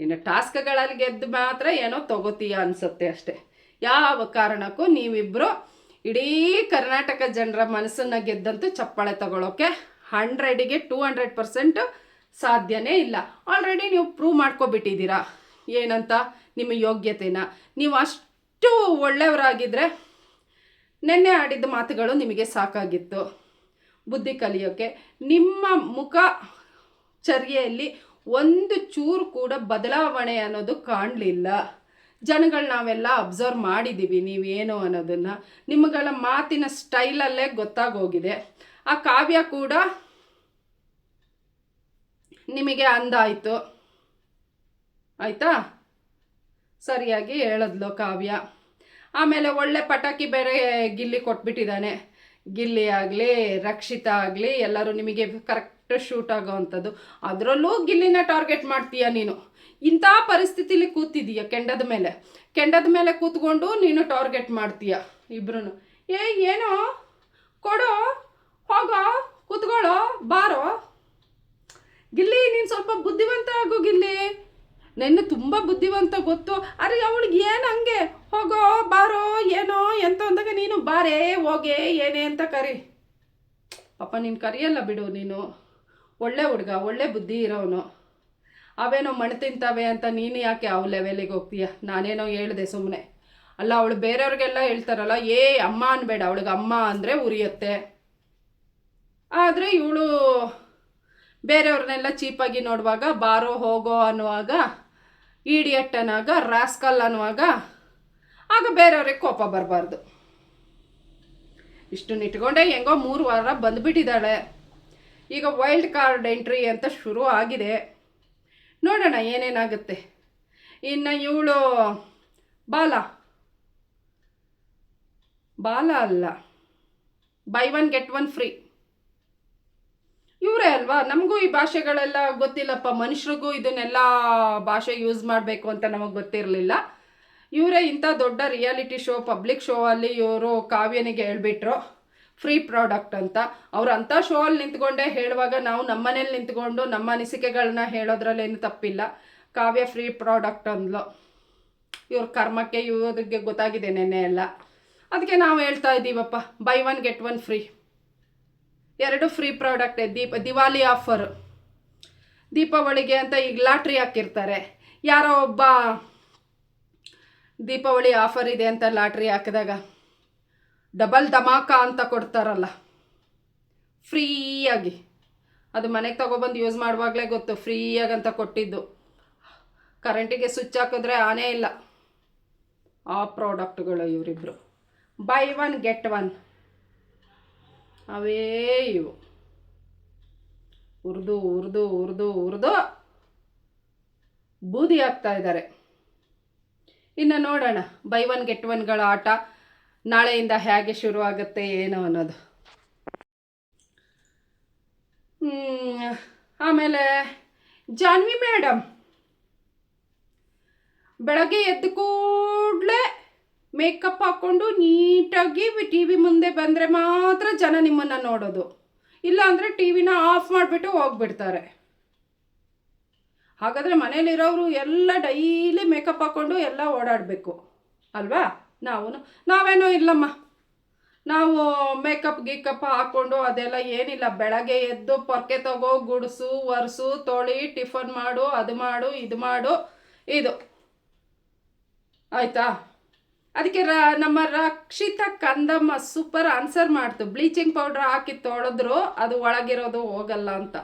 ನೀನು ಟಾಸ್ಕ್ಗಳಲ್ಲಿ ಗೆದ್ದು ಮಾತ್ರ ಏನೋ ತಗೋತೀಯ ಅನಿಸುತ್ತೆ ಅಷ್ಟೆ. ಯಾವ ಕಾರಣಕ್ಕೂ ನೀವಿಬ್ಬರು ಇಡೀ ಕರ್ನಾಟಕ ಜನರ ಮನಸ್ಸನ್ನು ಗೆದ್ದಂತೂ ಚಪ್ಪಾಳೆ ತಗೊಳ್ಳೋಕ್ಕೆ ಹಂಡ್ರೆಡಿಗೆ ಟೂ ಹಂಡ್ರೆಡ್ ಪರ್ಸೆಂಟ್ ಸಾಧ್ಯನೇ ಇಲ್ಲ. ಆಲ್ರೆಡಿ ನೀವು ಪ್ರೂವ್ ಮಾಡ್ಕೊಬಿಟ್ಟಿದ್ದೀರಾ. ಏನಂತ? ನಿಮ್ಮ ಯೋಗ್ಯತೆನ. ನೀವು ಅಷ್ಟು ಒಳ್ಳೆಯವರಾಗಿದ್ದರೆ ನೆನ್ನೆ ಆಡಿದ ಮಾತುಗಳು ನಿಮಗೆ ಸಾಕಾಗಿತ್ತು. ಬುದ್ಧಿ ಕಲಿಯೋಕ್ಕೆ ನಿಮ್ಮ ಮುಖ ಚರ್ಯೆಯಲ್ಲಿ ಒಂದು ಚೂರು ಕೂಡ ಬದಲಾವಣೆ ಅನ್ನೋದು ಕಾಣಲಿಲ್ಲ. ಜನಗಳು ನಾವೆಲ್ಲ ಅಬ್ಸರ್ವ್ ಮಾಡಿದ್ದೀವಿ ನೀವೇನು ಅನ್ನೋದನ್ನು. ನಿಮ್ಮಗಳ ಮಾತಿನ ಸ್ಟೈಲಲ್ಲೇ ಗೊತ್ತಾಗೋಗಿದೆ. ಆ ಕಾವ್ಯ ಕೂಡ ನಿಮಗೆ ಅಂದಾಯಿತು. ಆಯಿತಾ? ಸರಿಯಾಗಿ ಹೇಳಿದ್ಲು ಕಾವ್ಯ. ಆಮೇಲೆ ಒಳ್ಳೆ ಪಟಾಕಿ ಬೇರೆ ಗಿಲ್ಲಿ ಕೊಟ್ಬಿಟ್ಟಿದ್ದಾನೆ. ಗಿಲ್ಲಿ ಆಗಲಿ, ರಕ್ಷಿತ ಆಗಲಿ, ಎಲ್ಲರೂ ನಿಮಗೆ ಕರೆಕ್ಟ್ ಶೂಟ್ ಆಗೋ ಅಂಥದ್ದು ಅದರಲ್ಲೂ ಗಿಲ್ಲಿನ ಟಾರ್ಗೆಟ್ ಮಾಡ್ತೀಯ ನೀನು? ಇಂಥ ಪರಿಸ್ಥಿತಿಲಿ ಕೂತಿದೀಯ ಕೆಂಡದ ಮೇಲೆ. ಕೆಂಡದ ಮೇಲೆ ಕೂತ್ಕೊಂಡು ನೀನು ಟಾರ್ಗೆಟ್ ಮಾಡ್ತೀಯ ಇಬ್ರು ಏ ಏನೋ? ಕೊಡೋ. ಹೋಗೋ, ಕೂತ್ಕೊಳ್ಳೋ, ಬಾರೋ. ಗಿಲ್ಲಿ, ನೀನು ಸ್ವಲ್ಪ ಬುದ್ಧಿವಂತ ಆಗು ಗಿಲ್ಲಿ. ನೆನ್ನೆ ತುಂಬ ಬುದ್ಧಿವಂತ ಗೊತ್ತು. ಅರೆ, ಅವಳಿಗೆ ಏನು ಹಂಗೆ? ಹೋಗೋ, ಬಾರೋ, ಏನೋ ಎಂತ ಅಂದಾಗ ನೀನು ಬಾರೇ, ಹೋಗೆ, ಏನೇ ಅಂತ ಕರಿ. ಪಾಪ ನೀನು ಕರಿಯಲ್ಲ ಬಿಡು ನೀನು. ಒಳ್ಳೆ ಹುಡುಗ, ಒಳ್ಳೆ ಬುದ್ಧಿ ಇರೋನು. ಅವೇನೋ ಮಣ್ಣು ತಿಂತಾವೆ ಅಂತ ನೀನು ಯಾಕೆ ಅವು ಲೆವೆಲಿಗೆ ಹೋಗ್ತೀಯ? ನಾನೇನೋ ಹೇಳಿದೆ ಸುಮ್ಮನೆ ಅಲ್ಲ, ಅವಳು ಬೇರೆಯವ್ರಿಗೆಲ್ಲ ಹೇಳ್ತಾರಲ್ಲ, ಏ, ಅಮ್ಮ ಅನ್ಬೇಡ, ಅವಳಿಗೆ ಅಮ್ಮ ಅಂದರೆ ಉರಿಯುತ್ತೆ. ಆದರೆ ಇವಳು ಬೇರೆಯವ್ರನ್ನೆಲ್ಲ ಚೀಪಾಗಿ ನೋಡುವಾಗ, ಬಾರೋ, ಹೋಗೋ ಅನ್ನುವಾಗ ಈಡಿಯಟ್ ಅನ್ನುವಾಗ ರಾಸ್ಕಲ್ ಅನ್ನುವಾಗ ಆಗ ಬೇರೆಯವ್ರಿಗೆ ಕೋಪ ಬರಬಾರ್ದು. ಇಷ್ಟನ್ನು ಇಟ್ಕೊಂಡೆ ಹೆಂಗೋ ಮೂರು ವಾರ ಬಂದುಬಿಟ್ಟಿದ್ದಾಳೆ. ಈಗ ವೈಲ್ಡ್ ಕಾರ್ಡ್ ಎಂಟ್ರಿ ಅಂತ ಶುರು ಆಗಿದೆ. ನೋಡೋಣ ಏನೇನಾಗುತ್ತೆ. ಇನ್ನು ಇವಳು ಬಾಲ. ಬಾಲ ಅಲ್ಲ. Buy one get one free. ಇವರೇ ಅಲ್ವಾ? ನಮಗೂ ಈ ಭಾಷೆಗಳೆಲ್ಲ ಗೊತ್ತಿಲ್ಲಪ್ಪ. ಮನುಷ್ಯರಿಗೂ ಇದನ್ನೆಲ್ಲ ಭಾಷೆ ಯೂಸ್ ಮಾಡಬೇಕು ಅಂತ ನಮಗೆ ಗೊತ್ತಿರಲಿಲ್ಲ. ಇವರೇ ಇಂಥ ದೊಡ್ಡ ರಿಯಾಲಿಟಿ ಶೋ, ಪಬ್ಲಿಕ್ ಶೋ ಅಲ್ಲಿ ಇವರು ಕಾವ್ಯನಿಗೆ ಹೇಳ್ಬಿಟ್ರು, ಫ್ರೀ ಪ್ರಾಡಕ್ಟ್ ಅಂತ. ಅವ್ರು ಅಂಥ ಶೋ ಅಲ್ಲಿ ನಿಂತ್ಕೊಂಡೇ ಹೇಳುವಾಗ ನಾವು ನಮ್ಮನೇಲಿ ನಿಂತ್ಕೊಂಡು ನಮ್ಮ ಅನಿಸಿಕೆಗಳನ್ನ ಹೇಳೋದ್ರಲ್ಲೇನು ತಪ್ಪಿಲ್ಲ. ಕಾವ್ಯ ಫ್ರೀ ಪ್ರಾಡಕ್ಟ್ ಅಂದ್ಲು. ಇವ್ರ ಕರ್ಮಕ್ಕೆ, ಇವ್ರಿಗೆ ಗೊತ್ತಾಗಿದೆ ನೆನ್ನೆ ಎಲ್ಲ. ಅದಕ್ಕೆ ನಾವು ಹೇಳ್ತಾ ಇದ್ದೀವಪ್ಪ, buy one, get one free ಎರಡು ಫ್ರೀ ಪ್ರಾಡಕ್ಟೇ ದೀಪ, ದಿವಾಲಿ ಆಫರ್. ದೀಪಾವಳಿಗೆ ಅಂತ ಈಗ ಲಾಟ್ರಿ ಹಾಕಿರ್ತಾರೆ. ಯಾರೋ ಒಬ್ಬ ದೀಪಾವಳಿ ಆಫರ್ ಇದೆ ಅಂತ ಲಾಟ್ರಿ ಹಾಕಿದಾಗ ಡಬಲ್ ಧಮಾಕ ಅಂತ ಕೊಡ್ತಾರಲ್ಲ. ಫ್ರೀಯಾಗಿ. ಅದು ಮನೆಗೆ ತಗೊಬಂದು ಯೂಸ್ ಮಾಡುವಾಗಲೇ ಗೊತ್ತು, ಫ್ರೀಯಾಗಿ ಅಂತ ಕೊಟ್ಟಿದ್ದು. ಕರೆಂಟಿಗೆ ಸ್ವಿಚ್ ಹಾಕಿದ್ರೆ ಆನೇ ಇಲ್ಲ. ಆ ಪ್ರಾಡಕ್ಟ್ಗಳು ಇವರಿಬ್ರು. Buy one, get one. ಅವೇ ಇವು. ಉರ್ದು ಉರ್ದು ಉರ್ದು ಉರ್ದು. ಬೂದಿ ಆಗ್ತಾ ಇದ್ದಾರೆ. ಇನ್ನು ನೋಡೋಣ. ಬೈ ಒನ್ ಗೆಟ್ ಒನ್ಗಳ ಆಟ ನಾಳೆಯಿಂದ ಹೇಗೆ ಶುರುವಾಗುತ್ತೆ, ಏನು ಅನ್ನೋದು. ಆಮೇಲೆ ಜಾನ್ವಿ ಮೇಡಮ್ ಬೆಳಗ್ಗೆ ಎದ್ದ ಕೂಡಲೇ ಮೇಕಪ್ ಹಾಕ್ಕೊಂಡು ನೀಟಾಗಿ ಟಿ ವಿ ಮುಂದೆ ಬಂದರೆ ಮಾತ್ರ ಜನ ನಿಮ್ಮನ್ನು ನೋಡೋದು. ಇಲ್ಲಾಂದರೆ ಟಿ ವಿನ ಆಫ್ ಮಾಡಿಬಿಟ್ಟು ಹೋಗ್ಬಿಡ್ತಾರೆ. ಹಾಗಾದರೆ ಮನೇಲಿರೋರು ಎಲ್ಲ ಡೈಲಿ ಮೇಕಪ್ ಹಾಕ್ಕೊಂಡು ಎಲ್ಲ ಓಡಾಡಬೇಕು. ಅಲ್ವಾ? ನಾವು ನಾವೇನೋ ಇಲ್ಲಮ್ಮ. ನಾವು ಮೇಕಪ್ ಗೀಕಪ್ ಹಾಕ್ಕೊಂಡು ಅದೆಲ್ಲ ಏನಿಲ್ಲ. ಬೆಳಗ್ಗೆ ಎದ್ದು ಪೊರ್ಕೆ ತಗೋ, ಗುಡಿಸು, ಒರೆಸು, ತೊಳಿ, ಟಿಫನ್ ಮಾಡು, ಅದು ಮಾಡು, ಇದು ಮಾಡು, ಇದು. ಆಯಿತಾ? ಅದಕ್ಕೆ ರ ನಮ್ಮ ರಕ್ಷಿತ ಕಂದಮ್ಮ ಸೂಪರ್ ಆನ್ಸರ್ ಮಾಡ್ತು. ಬ್ಲೀಚಿಂಗ್ ಪೌಡ್ರ್ ಹಾಕಿ ತೊಳೆದ್ರು, ಅದು ಒಳಗಿರೋದು ಹೋಗಲ್ಲ ಅಂತ.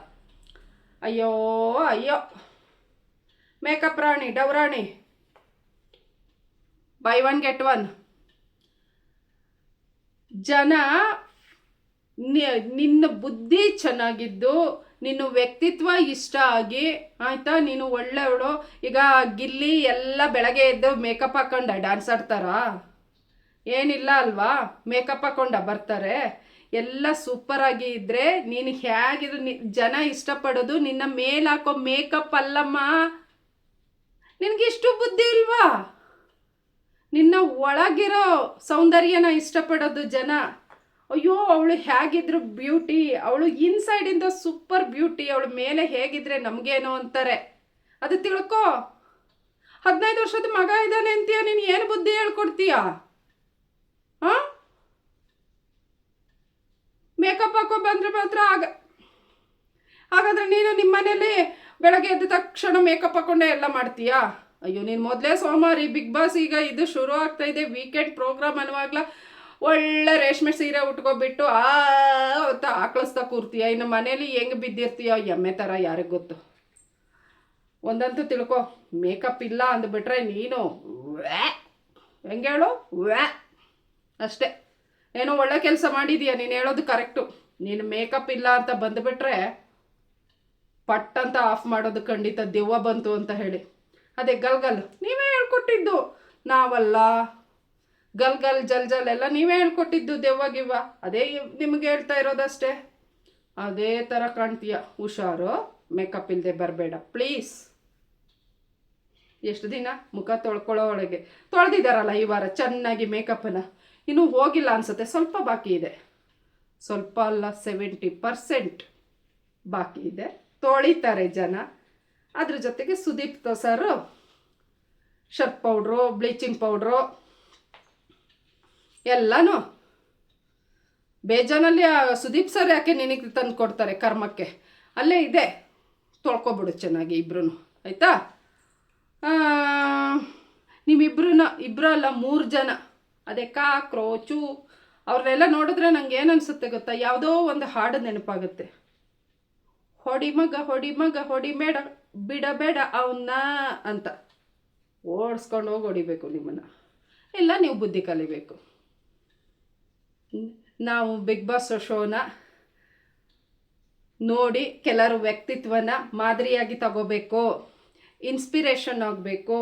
ಅಯ್ಯೋ ಅಯ್ಯೋ. ಮೇಕಪ್ ರಾಣಿ ಡೌರಾಣಿ ಬೈ ಒನ್ ಗೆಟ್ ಒನ್ ಜನ ನಿನ್ನ ಬುದ್ಧಿ ಚೆನ್ನಾಗಿದ್ದು, ನಿನ್ನ ವ್ಯಕ್ತಿತ್ವ ಇಷ್ಟ ಆಗಿ, ಆಯ್ತಾ? ನೀನು ಒಳ್ಳೆಯವಳು. ಈಗ ಗಿಲ್ಲಿ ಎಲ್ಲ ಬೆಳಗ್ಗೆ ಎದ್ದು ಮೇಕಪ್ ಹಾಕೊಂಡ ಡ್ಯಾನ್ಸ್ ಆಡ್ತಾರಾ. ಏನಿಲ್ಲ ಅಲ್ವಾ? ಮೇಕಪ್ ಹಾಕೊಂಡ ಬರ್ತಾರೆ. ಎಲ್ಲ ಸೂಪರಾಗಿ ಇದ್ದರೆ ನೀನು ಹೇಗಿದ್ರು ನಿ, ಜನ ಇಷ್ಟಪಡೋದು ನಿನ್ನ ಮೇಲೆ ಹಾಕೋ ಮೇಕಪ್ ಅಲ್ಲಮ್ಮ. ನಿನಗಿಷ್ಟು ಬುದ್ಧಿ ಇಲ್ವಾ? ನಿನ್ನ ಒಳಗಿರೋ ಸೌಂದರ್ಯನ ಇಷ್ಟಪಡೋದು ಜನ. ಅಯ್ಯೋ, ಅವಳು ಹೇಗಿದ್ರು ಬ್ಯೂಟಿ ಅವಳು ಇನ್ಸೈಡಿಂದ ಸೂಪರ್ ಬ್ಯೂಟಿ ಅವಳು ಮೇಲೆ ಹೇಗಿದ್ರೆ ನಮಗೇನೋ ಅಂತಾರೆ. ಅದು ತಿಳ್ಕೊ. ಹದಿನೈದು ವರ್ಷದ ಮಗ ಇದ್ದಾನೆ ಅಂತೀಯ, ನೀನು ಏನು ಬುದ್ಧಿ ಹೇಳ್ಕೊಡ್ತೀಯ? ಹಾಂ? ಮೇಕಪ್ ಹಾಕೋ ಬಂದ್ರೆ ಮಾತ್ರ ಆಗ ಹಾಗಾದ್ರೆ ನೀನು ನಿಮ್ಮ ಮನೇಲಿ ಬೆಳಗ್ಗೆ ಎದ್ದ ತಕ್ಷಣ ಮೇಕಪ್ ಹಾಕೊಂಡೆ ಎಲ್ಲ ಮಾಡ್ತೀಯಾ? ಅಯ್ಯೋ, ನೀನು ಮೊದಲೇ ಸೋಮವಾರಿ ಬಿಗ್ ಬಾಸ್ ಈಗ ಇದು ಶುರು ಆಗ್ತಾ ಇದೆ ವೀಕೆಂಡ್ ಪ್ರೋಗ್ರಾಮ್ ಅನ್ನುವಾಗಲ ಒಳ್ಳೆ ರೇಷ್ಮೆ ಸೀರೆ ಉಟ್ಕೊಬಿಟ್ಟು ಆ ಆಕಳಿಸ್ತಾ ಕೂರ್ತೀಯ? ಇನ್ನು ಮನೇಲಿ ಹೆಂಗೆ ಬಿದ್ದಿರ್ತೀಯ ಎಮ್ಮೆ ಥರ ಯಾರಿಗೆ ಗೊತ್ತು? ಒಂದಂತೂ ತಿಳ್ಕೊ ಮೇಕಪ್ ಇಲ್ಲ ಅಂದ್ಬಿಟ್ರೆ ನೀನು ಹೆಂಗೆ ಹೇಳು? ವ್ಯಾ, ಅಷ್ಟೇ. ಏನೋ ಒಳ್ಳೆ ಕೆಲಸ ಮಾಡಿದೀಯ ನೀನು ಹೇಳೋದು ಕರೆಕ್ಟು ನೀನು ಮೇಕಪ್ ಇಲ್ಲ ಅಂತ ಬಂದುಬಿಟ್ರೆ ಪಟ್ ಅಂತ ಆಫ್ ಮಾಡೋದು ಖಂಡಿತ ದೆವ್ವ ಬಂತು ಅಂತ ಹೇಳಿ. ಅದೇ ಗಲ್ಗಲ್, ನೀವೇ ಹೇಳ್ಕೊಟ್ಟಿದ್ದು. ನಾವಲ್ಲ. ಗಲ್ಗಲ್ ಗಲ್ ಜಲ್ ಜಲ್ ಎಲ್ಲ ನೀವೇ ಹೇಳ್ಕೊಟ್ಟಿದ್ದು ದೆವ್ವ, ಗಿವ್ವ. ಅದೇ ನಿಮಗೆ ನಿಮ್ಗೆ ಹೇಳ್ತಾ ಇರೋದಷ್ಟೇ. ಅದೇ ಥರ ಕಾಣ್ತೀಯ. ಹುಷಾರು. ಮೇಕಪ್ ಇಲ್ಲದೆ ಬರಬೇಡ. ಪ್ಲೀಸ್ ಎಷ್ಟು ದಿನ? ಮುಖ ತೊಳ್ಕೊಳ್ಳೋ ಒಳಗೆ. ತೊಳೆದಿದ್ದಾರಲ್ಲ ಈ ವಾರ ಚೆನ್ನಾಗಿ ಮೇಕಪ್ಪನ್ನು ಇನ್ನೂ ಹೋಗಿಲ್ಲ ಅನ್ಸುತ್ತೆ. ಸ್ವಲ್ಪ ಬಾಕಿ ಇದೆ. ಸ್ವಲ್ಪ ಅಲ್ಲ ಸೆವೆಂಟಿ ಪರ್ಸೆಂಟ್ ಬಾಕಿ ಇದೆ. ತೊಳಿತಾರೆ ಜನ. ಅದ್ರ ಜೊತೆಗೆ ಸುದೀಪ್ ತೋಸರು ಶರ್ಪ್ ಪೌಡ್ರು, ಬ್ಲೀಚಿಂಗ್ ಪೌಡ್ರು, ಎಲ್ಲನೂ ಬೇಜಾನಲ್ಲಿ ಸುದೀಪ್ ಸರ್ ಯಾಕೆ ನಿನಗೆ ತಂದು ಕೊಡ್ತಾರೆ ಕರ್ಮಕ್ಕೆ? ಅಲ್ಲೇ ಇದೆ. ತೊಳ್ಕೊಬಿಡು ಚೆನ್ನಾಗಿ ಇಬ್ರು ಆಯಿತಾ? ನಿಮ್ಮಿಬ್ರು ಇಬ್ಬರು ಅಲ್ಲ ಮೂರು ಜನ. ಅದೇ ಕಾಕ್ರೋಚು ಅವ್ರನ್ನೆಲ್ಲ ನೋಡಿದ್ರೆ ನಂಗೆ ಏನು ಅನಿಸುತ್ತೆ ಗೊತ್ತಾ? ಯಾವುದೋ ಒಂದು ಹಾಡು ನೆನಪಾಗುತ್ತೆ. ಹೊಡಿ ಮಗ ಹೊಡಿ ಮಗ ಹೊಡಿ ಬೇಡ ಬಿಡಬೇಡ ಅವನ್ನ ಅಂತ. ಓಡಿಸ್ಕೊಂಡು ಹೋಗಿ ಹೊಡಿಬೇಕು ನಿಮ್ಮನ್ನು. ಇಲ್ಲ, ನೀವು ಬುದ್ಧಿ ಕಲಿಬೇಕು. ನಾವು ಬಿಗ್ ಬಾಸ್ ಶೋನ ನೋಡಿ ಕೆಲವರು ವ್ಯಕ್ತಿತ್ವನ ಮಾದರಿಯಾಗಿ ತಗೋಬೇಕು ಇನ್ಸ್ಪಿರೇಷನ್ ಆಗಬೇಕು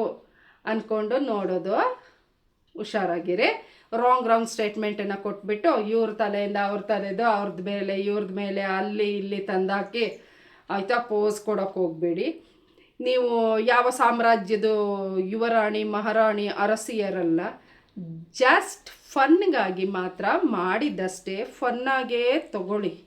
ಅಂದ್ಕೊಂಡು ನೋಡೋದು ಹುಷಾರಾಗಿರಿ. ರಾಂಗ್ ರಾಂಗ್ ಸ್ಟೇಟ್ಮೆಂಟನ್ನು ಕೊಟ್ಬಿಟ್ಟು ಇವ್ರ ತಲೆಯಿಂದ ಅವ್ರ ತಲೆದು ಅವ್ರದ್ದು ಮೇಲೆ ಇವ್ರದ್ದು ಮೇಲೆ, ಅಲ್ಲಿ, ಇಲ್ಲಿ ತಂದಾಕಿ ಆಯಿತಾ ಪೋಸ್ ಕೊಡೋಕೆ ಹೋಗಬೇಡಿ. ನೀವು ಯಾವ ಸಾಮ್ರಾಜ್ಯದ ಯುವರಾಣಿ, ಮಹಾರಾಣಿ, ಅರಸಿಯರಲ್ಲ ಜಸ್ಟ್ ಫನ್ಗಾಗಿ ಮಾತ್ರ ಮಾಡಿದ್ದಷ್ಟೇ ಫನ್ನಾಗೇ ತಗೊಳ್ಳಿ.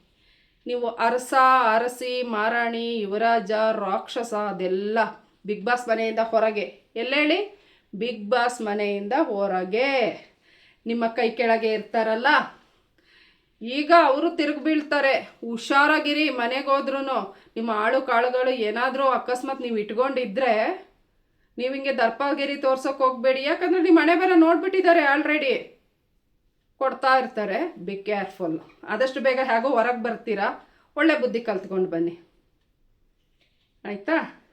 ನೀವು ಅರಸ, ಅರಸಿ, ಮಹಾರಾಣಿ, ಯುವರಾಜ, ರಾಕ್ಷಸ, ಅದೆಲ್ಲ ಬಿಗ್ ಬಾಸ್ ಮನೆಯಿಂದ ಹೊರಗೆ. ಎಲ್ಲೇಳಿ? ಬಿಗ್ ಬಾಸ್ ಮನೆಯಿಂದ ಹೊರಗೆ. ನಿಮ್ಮ ಕೈ ಕೆಳಗೆ ಇರ್ತಾರಲ್ಲ ಈಗ ಅವರು ತಿರುಗಿ ಬೀಳ್ತಾರೆ. ಹುಷಾರಾಗಿರಿ, ಮನೆಗೆ ಹೋದ್ರೂ ನಿಮ್ಮ ಆಳು ಕಾಳುಗಳು ಏನಾದರೂ ಅಕಸ್ಮಾತ್ ನೀವು ಇಟ್ಕೊಂಡಿದ್ರೆ ನೀವು ಹಿಂಗೆ ದರ್ಪಗಿರಿ ತೋರ್ಸೋಕೆ ಹೋಗಬೇಡಿ. ಯಾಕಂದ್ರೆ ನಿಮ್ಮ ಮನೆ ಬೇರೆ ನೋಡ್ಬಿಟ್ಟಿದ್ದಾರೆ ಆಲ್ರೆಡಿ ಕೊಡ್ತಾ ಇರ್ತಾರೆ. ಬಿ ಕೇರ್ಫುಲ್ ಆದಷ್ಟು ಬೇಗ ಹೇಗೋ ಹೊರಗೆ ಬರ್ತೀರಾ. ಒಳ್ಳೆ ಬುದ್ಧಿ ಕಲ್ತ್ಕೊಂಡು ಬನ್ನಿ. ಆಯಿತಾ?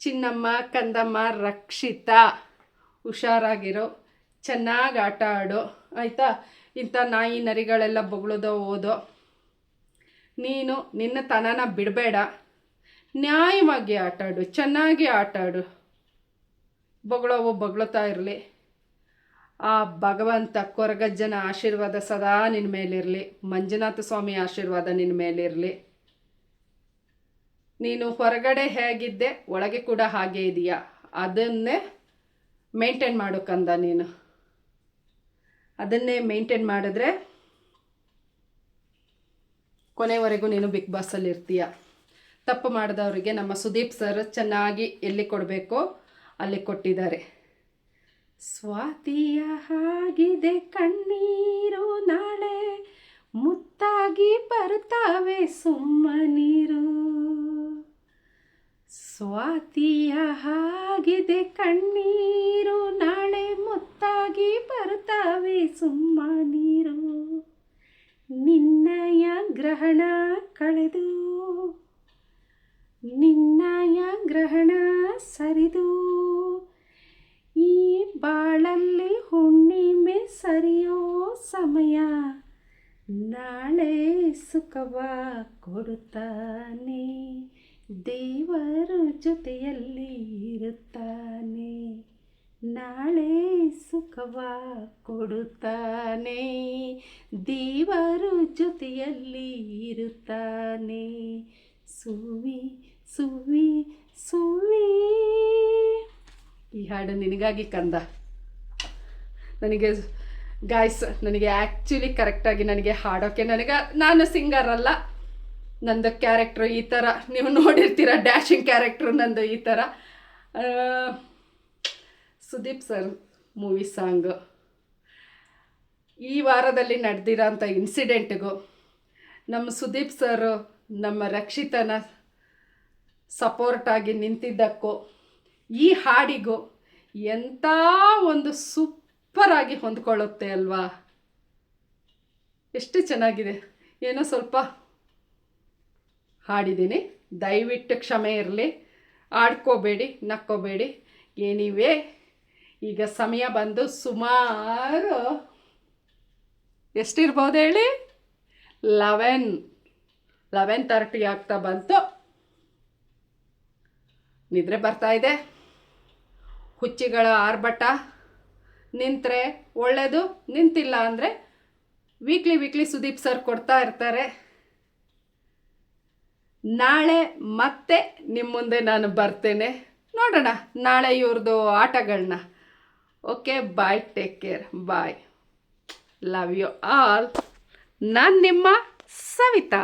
ಚಿನ್ನಮ್ಮ, ಕಂದಮ್ಮ, ರಕ್ಷಿತಾ, ಹುಷಾರಾಗಿರೋ, ಚೆನ್ನಾಗಿ ಆಟ ಆಡು, ಆಯಿತಾ? ಇಂಥ ನಾಯಿ ನರಿಗಳೆಲ್ಲ ಬೊಗಳೋದೋ, ಓದೋ. ನೀನು ನಿನ್ನ ತನನ ಬಿಡಬೇಡ. ನ್ಯಾಯವಾಗಿ ಆಟಾಡು, ಚೆನ್ನಾಗಿ ಆಟಾಡು. ಬೊಗಳೋವು ಬೊಗಳುತ್ತಾ ಇರಲಿ. ಆ ಭಗವಂತ ಕೊರಗಜ್ಜನ ಆಶೀರ್ವಾದ ಸದಾ ನಿನ್ನ ಮೇಲಿರಲಿ. ಮಂಜುನಾಥ ಸ್ವಾಮಿ ಆಶೀರ್ವಾದ ನಿನ್ನ ಮೇಲಿರಲಿ. ನೀನು ಹೊರಗಡೆ ಹೇಗಿದ್ದೆ, ಒಳಗೆ ಕೂಡ ಹಾಗೆ ಇದೆಯಾ. ಅದನ್ನೇ ಮೇಂಟೈನ್ ಮಾಡು ಕಂದ ನೀನು. ಅದನ್ನೇ ಮೇಂಟೈನ್ ಮಾಡಿದ್ರೆ ಕೊನೆವರೆಗೂ ನೀನು ಬಿಗ್ ಬಾಸಲ್ಲಿ ಇರ್ತೀಯ. ತಪ್ಪು ಮಾಡಿದವರಿಗೆ ನಮ್ಮ ಸುದೀಪ್ ಸರ್ ಚೆನ್ನಾಗಿ ಎಲ್ಲಿ ಕೊಡಬೇಕೋ ಅಲ್ಲಿ ಕೊಟ್ಟಿದ್ದಾರೆ. ಸ್ವಾತಿಯ ಹಾಗಿದೆ ಕಣ್ಣೀರು ನಾಳೆ ಮುತ್ತಾಗಿ ಬರ್ತಾವೆ ಸುಮ್ಮನೀರು ಸ್ವಾತಿಯ ಹಾಗಿದೆ ಕಣ್ಣೀರು ನಾಳೆ ಮುತ್ತಾಗಿ ಸುಮ್ಮ ನೀರು. ನಿನ್ನಯ ಗ್ರಹಣ ಕಳೆದು, ನಿನ್ನಯ ಗ್ರಹಣ ಸರಿದು, ಈ ಬಾಳಲ್ಲಿ ಹುಣ್ಣಿಮೆ ಸರಿಯೋ ಸಮಯ ನಾಳೆ ಸುಖವ ಕೊಡುತ್ತಾನೆ. ದೇವರು ಜೊತೆಯಲ್ಲಿ ಇರುತ್ತಾನೆ. ನಾಳೆ ಸುಖವ ಕೊಡುತ್ತಾನೆ, ದೇವರು ಜೊತೆಯಲ್ಲಿ ಇರುತ್ತಾನೆ. ಸುವಿ ಸುವಿ ಸುವಿ ಈ ಹಾಡು ನಿನಗಾಗಿ ಕಂದ. ನನಗೆ ಗಾಯ್ಸ್ ನನಗೆ ಆ್ಯಕ್ಚುಲಿ ಕರೆಕ್ಟಾಗಿ ನನಗೆ ಹಾಡೋಕ್ಕೆ ನನಗೆ, ನಾನು ಸಿಂಗರ್ ಅಲ್ಲ. ನಂದು ಕ್ಯಾರೆಕ್ಟ್ರು ಈ ಥರ ನೀವು ನೋಡಿರ್ತೀರ ಡ್ಯಾಶಿಂಗ್ ಕ್ಯಾರೆಕ್ಟ್ರು ನಂದು ಈ ಥರ ಸುದೀಪ್ ಸರ್ ಮೂವಿ ಸಾಂಗು. ಈ ವಾರದಲ್ಲಿ ನಡೆದಿರೋಂಥ ಇನ್ಸಿಡೆಂಟ್ಗೂ ನಮ್ಮ ಸುದೀಪ್ ಸರ್ ನಮ್ಮ ರಕ್ಷಿತನ ಸಪೋರ್ಟಾಗಿ ನಿಂತಿದ್ದಕ್ಕೂ ಈ ಹಾಡಿಗೂ ಎಂಥ ಒಂದು ಸೂಪರಾಗಿ ಹೊಂದ್ಕೊಳ್ಳುತ್ತೆ ಅಲ್ವಾ? ಎಷ್ಟು ಚೆನ್ನಾಗಿದೆ. ಏನೋ ಸ್ವಲ್ಪ ಹಾಡಿದ್ದೀನಿ. ದಯವಿಟ್ಟು ಕ್ಷಮೆ ಇರಲಿ. ಆಡ್ಕೋಬೇಡಿ, ನಕ್ಕೋಬೇಡಿ. ಏನಿವೆ ಈಗ ಸಮಯ ಬಂದು ಸುಮಾರು ಎಷ್ಟಿರ್ಬೋದು ಹೇಳಿ? ಲೆವೆನ್. ಲೆವೆನ್ ತರ್ಟಿ ಆಗ್ತಾ ಬಂತು. ನಿದ್ರೆ ಬರ್ತಾ ಇದೆ. ಹುಚ್ಚಿಗಳ ಆರ್ಭಟ. ನಿಂತರೆ ಒಳ್ಳೆಯದು ನಿಂತಿಲ್ಲ ಅಂದರೆ ವೀಕ್ಲಿ ವೀಕ್ಲಿ ಸುದೀಪ್ ಸರ್ ಕೊಡ್ತಾ ಇರ್ತಾರೆ. ನಾಳೆ ಮತ್ತೆ ನಿಮ್ಮ ಮುಂದೆ ನಾನು ಬರ್ತೇನೆ. ನೋಡೋಣ, ನಾಳೆ ಇವ್ರದ್ದು ಆಟಗಳನ್ನ okay bye take care bye love you all ನಾನು ನಿಮ್ಮ ಸವಿತಾ.